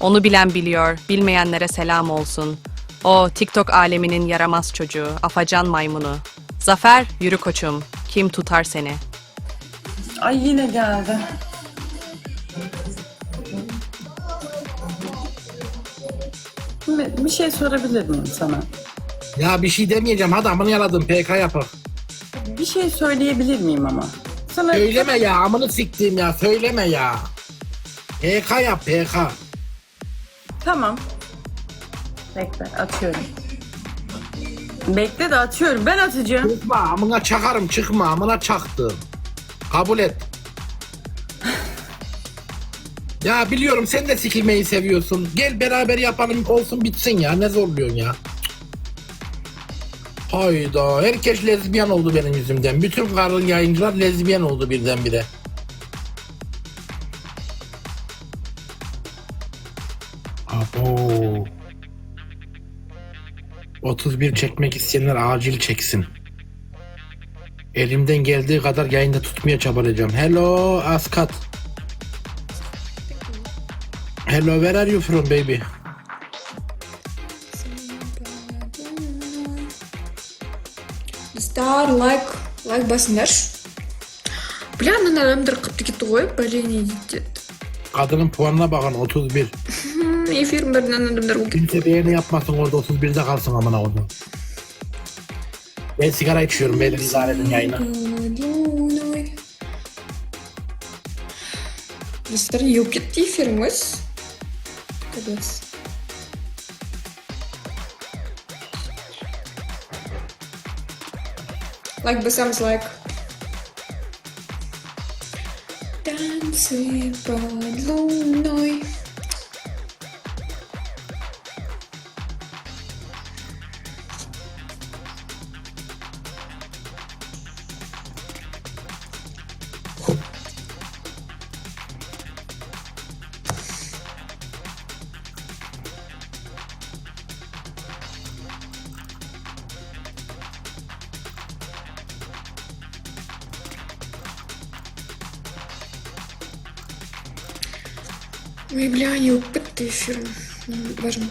Onu bilen biliyor, bilmeyenlere selam olsun. O TikTok aleminin yaramaz çocuğu, afacan maymunu. Zafer, yürü koçum. Kim tutar seni? Ay yine geldi. Bir bir şey sorabilir miyim sana? Ya bir şey demeyeceğim. Hadi amını yaladım. PK yapar. Bir şey söyleyebilir miyim ama? Sana Söyleme ya. Amını siktiğim ya. Söyleme ya. PK yap PK. Tamam. Bekle atıyorum. Bekle de atıyorum. Ben atacağım. Çıkma amına çakarım çıkma amına çaktım. Kabul et. Ya biliyorum sen de sikilmeyi seviyorsun. Gel beraber yapalım olsun bitsin ya. Ne zorluyorsun ya? Hayda herkes lezbiyen oldu benim yüzümden. Bütün karın yayıncılar lezbiyen oldu birdenbire. Abo. 31 çekmek isteyenler acil çeksin. Elimden geldiği kadar yayında tutmaya çabalayacağım. Hello Askat. Hello where are you from baby? Star лайк лайк басыңдаршы бля мына адамдар қыпты кетті ғой бәлені дейді Kadının puanına bakın 31. эфирім бар мына адамдар болып кетті Kimse beğeni yapmasın orada 31'de kalsın amına koydum. Ben sigara içiyorum beyler idare edin yayını. достар не болып кетті эфиріміз капец лайк басамыз лайк танцы под луной Виявляю, пити ефіром. Важно.